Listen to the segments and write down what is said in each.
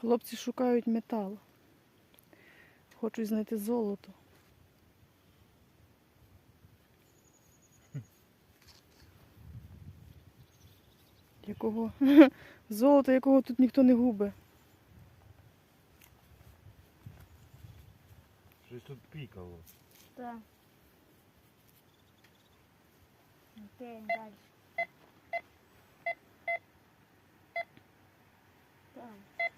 Хлопці шукають метал. Хочуть знайти золото. Якого золото, якого тут ніхто не губить. Щось тут пікало. Так. Окей, далі. Так.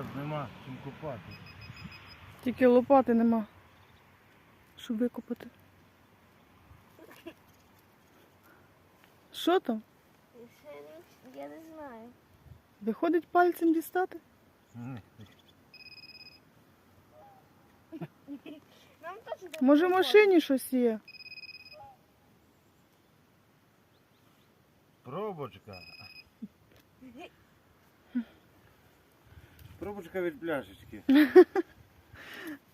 Нас нема чим купати. Тільки лопати нема. Щоб викопати. Що там? Я не знаю. Виходить пальцем дістати? Нам теж Може в машині щось є? Пробочка. Пробочка від пляшечки.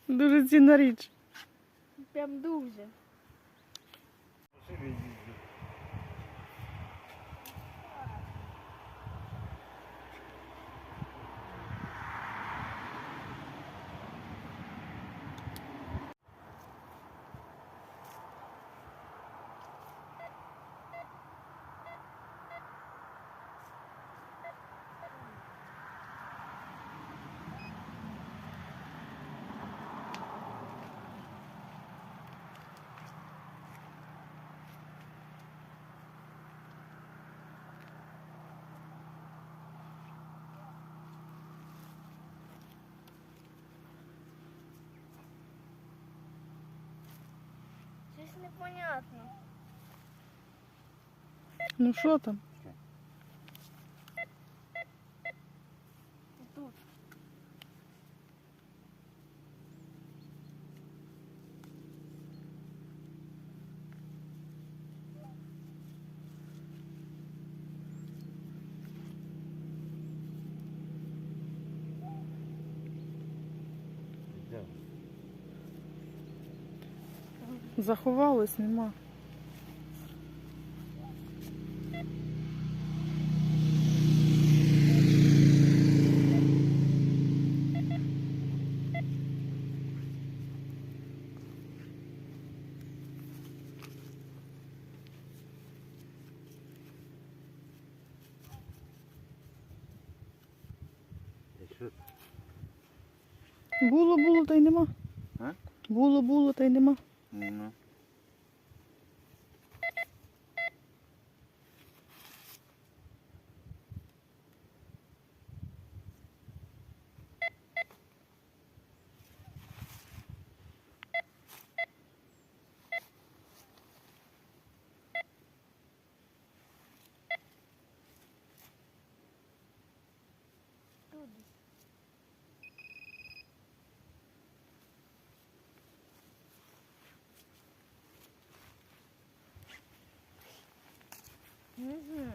Дуже цінна річ. Прям дуже. Непонятно. Ну що там? Тут. Де? Заховалось, нема. Було, було, та й нема. А? Було, було, та й нема. Ну. Тут. Угу.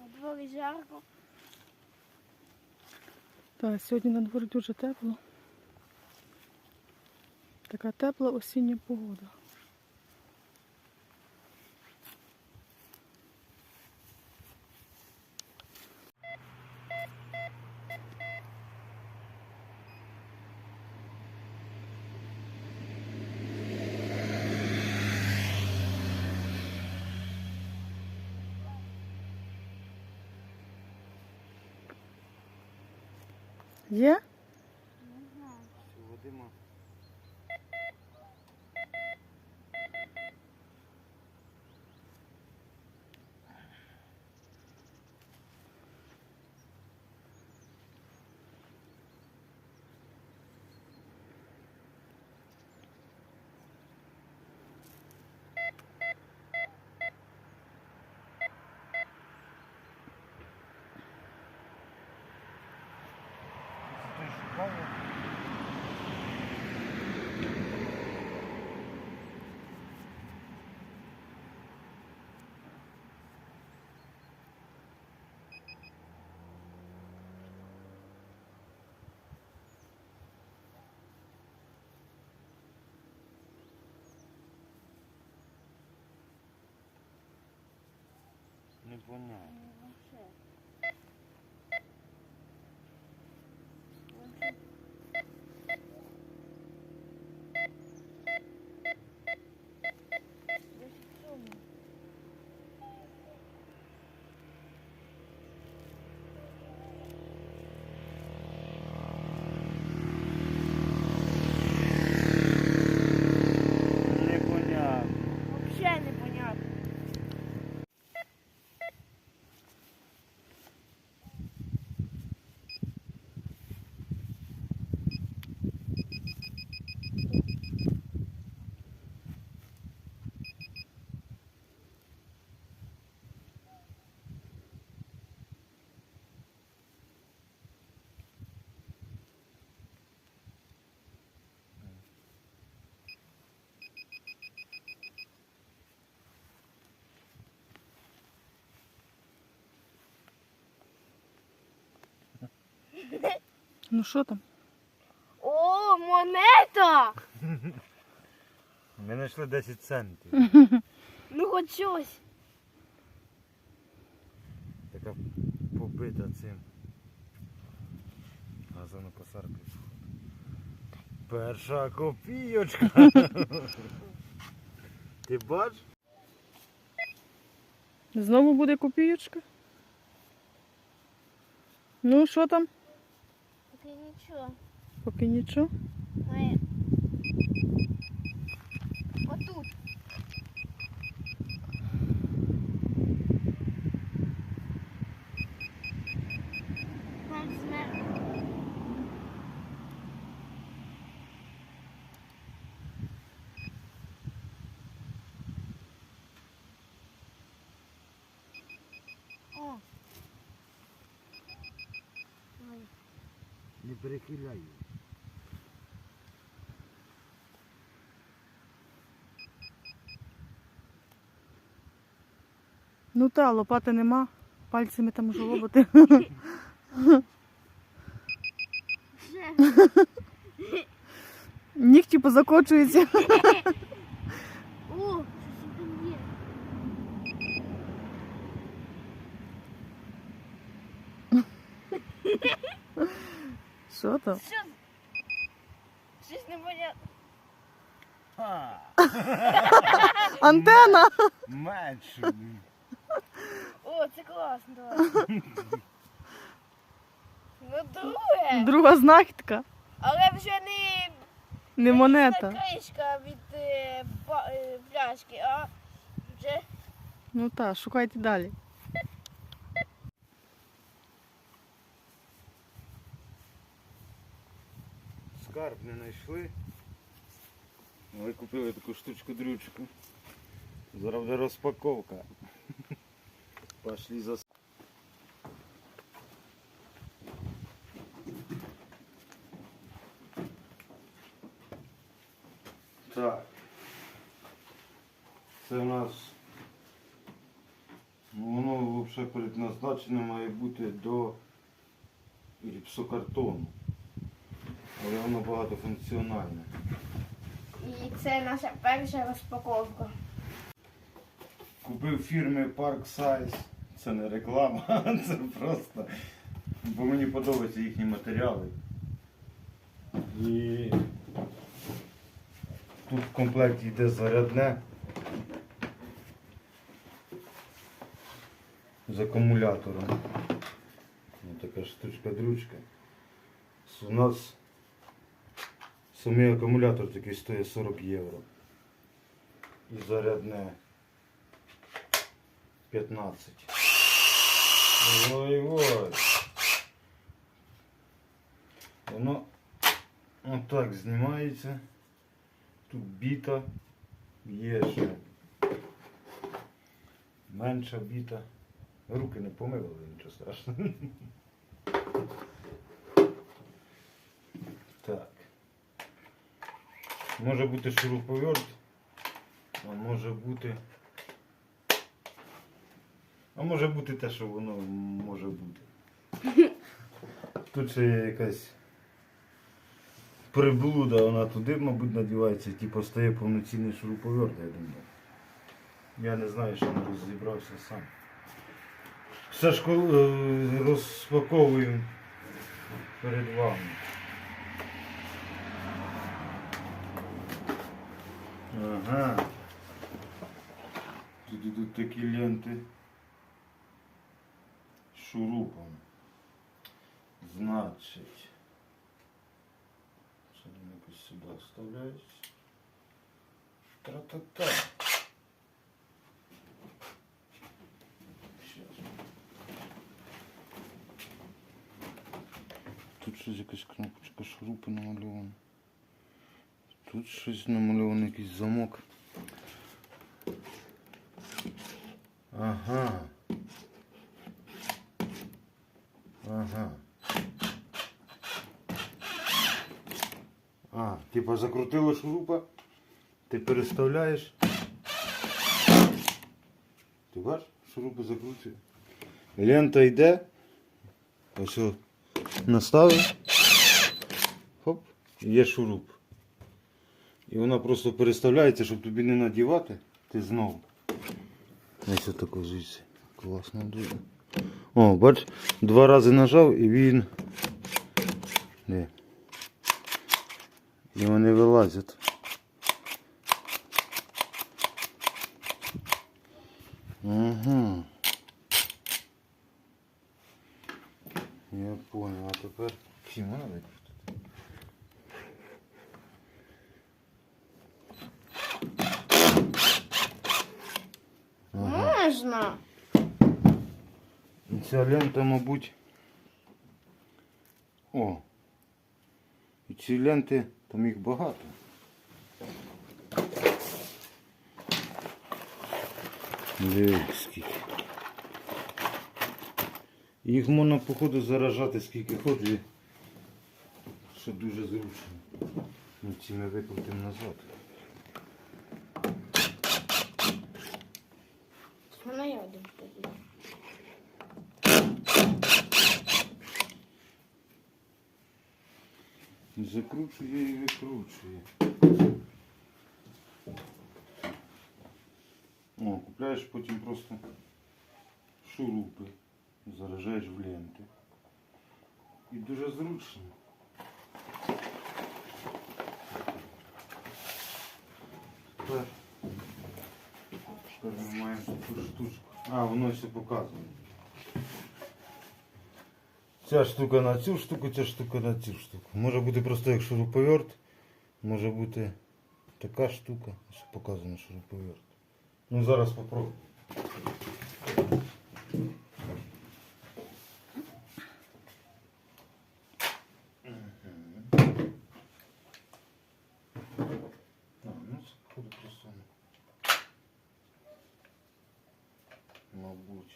На дворі жарко. Так, сьогодні на дворі дуже тепло. Така тепла осіння погода. Є? Не знаю. Всього дима. Це той Непонятно. Вообще. Десь в цьому. Непонятно. Вообще непонятно. Ну що там? О, монета! Ми знайшли 10 центів. Ну хоч щось. Така побита цим. Газонокосаркою. Перша копійочка. Ти бач? Знову буде копієчка? Ну, що там? Поки нічого. Поки нічого. Ми... Отут. Там зверху. О. Ой. Не перехиляй. її. Ну та, лопати нема. Пальцями там жолобити. Ще. Нігті позакочуються. О, щось там є. Що там? Що? Щось не. Ха! Антена! Меч. О, це класно. Ну, друге. Друга знахідка. Але вже не Не монета. кришка від е, ба- е, пляшки, а вже Ну та, шукайте далі. Скарб не знайшли. Але купили таку штучку-дрючку. Зараз буде розпаковка. Пошли за Так. Це у нас воно взагалі предназначене має бути до гіпсокартону. Але воно багатофункціональне. і це наша перша розпаковка. Купив фірми Park Size. Це не реклама, це просто. Бо мені подобаються їхні матеріали. І тут в комплекті йде зарядне. З акумулятором. Ось така штучка-дрючка. У нас самий акумулятор такий стоїть 40 євро. І зарядне 15. Ой ой. Воно отак знімається. Тут біта. Є ще. Менша біта. Руки не помивали, нічого страшного. Так. Може бути шуруповерт, а може бути. А може бути те, що воно може бути. Тут ще є якась приблуда, вона туди, мабуть, надівається, типу стає повноцінний шуруповерт, я думаю. Я не знаю, що не розібрався сам. Все ж е, розпаковуємо перед вами. Ага. Тут ідуть такі ленти з шурупом. Значить. Це вони якось сюди вставляють. Тра-та-та. Щас. Тут щось якась кнопочка шурупи намальована. Тут щось намальований якийсь замок. Ага. Ага. А, типа закрутила шурупа, ти переставляєш. Ти бачиш, шурупа закручує. Лента йде. Ось наставив. Хоп, є шуруп. І вона просто переставляється, щоб тобі не надівати. Ти знову. Ось отако звідси. Класно дуже. О, бач, два рази нажав і він. Де? І вони вилазять. Угу. Я понял, а тепер чим вона викрутити? Можна. І Ця лента, мабуть. О. І ці ленти, там їх багато. Скільки. Їх можна, походу, заражати скільки хочеш, що дуже зручно. Ну, ці ми викрутимо назад. Закручує і викручує. О, купляєш потім просто шурупи, заражаєш в ленти. І дуже зручно. Тепер, тепер ми маємо таку штучку. А, воно все показує. Ця штука на цю штуку, ця штука на цю штуку. Може бути просто як шуруповерт, може бути така штука, що показано шуруповерт. Ну зараз попробуй. А, ну це походу просто. Мабуть.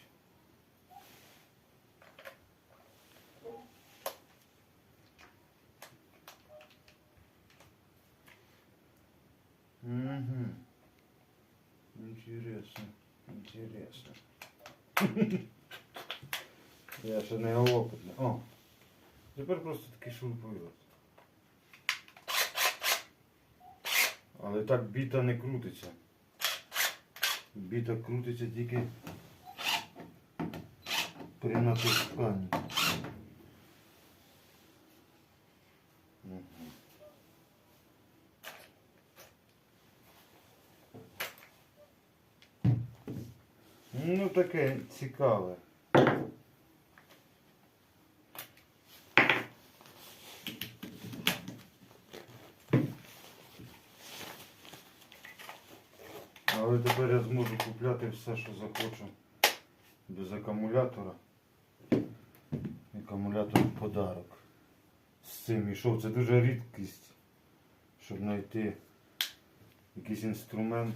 Угу. Интересно, интересно. Я ще не опитний. О, тепер просто такий шуруповерт. Але так біта не крутиться. Біта крутиться тільки при натисканні. Мгм. Ну таке цікаве. Але тепер я зможу купляти все, що захочу без акумулятора. Акумулятор в подарок. З цим ішов. Це дуже рідкість, щоб знайти якийсь інструмент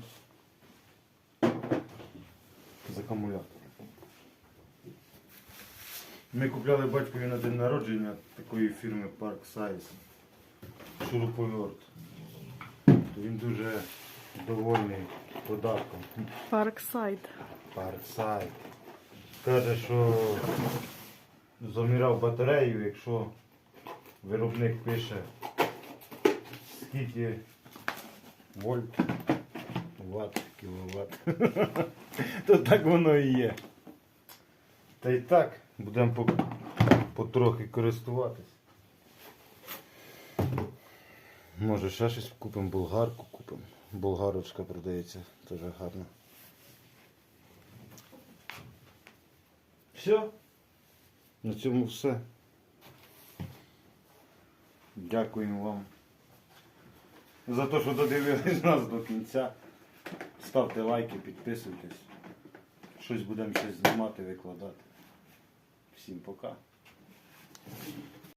з акумулятором. Ми купляли батькові на день народження такої фірми Park Size шуруповерт. То Він дуже довольний подарком. Парксайд. Парксайд. Каже, що заміряв батарею, якщо виробник пише скільки вольт, ватт, кіловат, то так воно і є. Та й так, будемо потрохи користуватись. Може ще щось купимо, болгарку купимо. Болгарочка продається, теж гарно. Все. На цьому все. Дякуємо вам за те, що додивились нас до кінця. Ставте лайки, підписуйтесь. Щось будемо ще знімати, викладати. Всім пока.